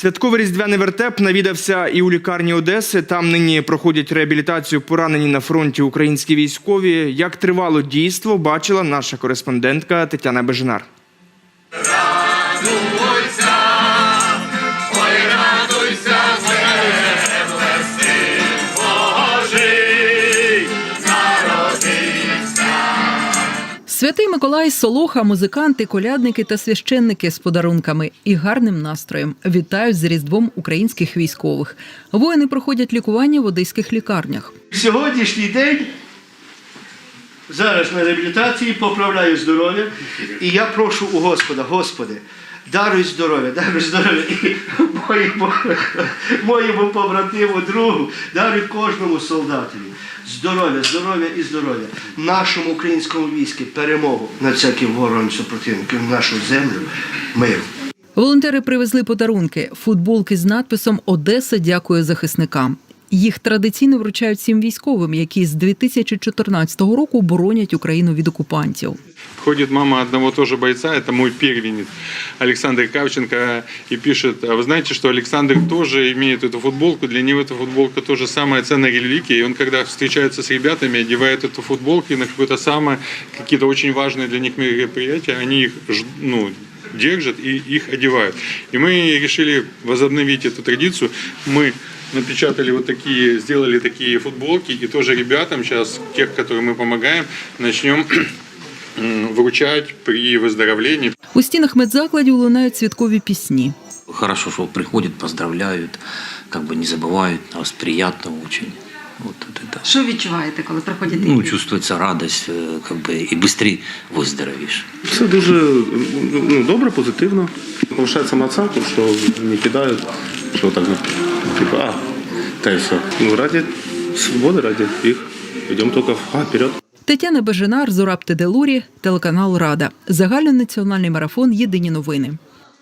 Святковий різдвяний вертеп навідався і у лікарні Одеси. Там нині проходять реабілітацію поранені на фронті українські військові. Як тривало дійство, бачила наша кореспондентка Тетяна Бежинар. Святий Миколай, Солоха, музиканти, колядники та священники з подарунками і гарним настроєм вітають з Різдвом українських військових. Воїни проходять лікування в одеських лікарнях. Сьогоднішній день зараз на реабілітації поправляю здоров'я. І я прошу у Господа, Господи, даруй здоров'я, даруй здоров'я моєму, моєму побратиму, другу, даруй кожному солдатові. Здоров'я, здоров'я і здоров'я. Нашому українському війську перемогу над всяким ворогом супротивником, нашу землю, миру. Волонтери привезли подарунки, футболки з надписом Одеса дякує захисникам. Їх традиційно вручають всім військовим, які з 2014 року боронять Україну від окупантів. Ходит мама одного тоже бойца, это мой первенец, Александр Кравченко, и пишет, а вы знаете, что Александр тоже имеет эту футболку, для него эта футболка тоже самая ценная реликвия, и он, когда встречается с ребятами, одевает эту футболку и на какое-то самое, какие-то очень важные для них мероприятия, они их ж- ну, держат и их одевают. И мы решили возобновить эту традицию. Мы напечатали вот такие, сделали такие футболки, и тоже ребятам сейчас, тех, которым мы помогаем, начнем м, вручать при выздоровлении. У стінах медзакладів лунають святкові пісні. Хорошо, что приходят, поздравляют, как бы не забывают нас, приятно очень. Вот, вот это. Що відчуваєте, коли приходять Ну, такі? чувствуется радость, э, как бы и быстрее выздоровеешь. Все дуже ну, добре, позитивно. Повишає самооценку, що не кидають, що так, ну, типу, а, та й все. Ну, раді свободи, раді їх. Йдемо тільки вперед. Тетяна Бежинар, Зураб Теделурі, телеканал Рада. Загальнонаціональний марафон Єдині новини.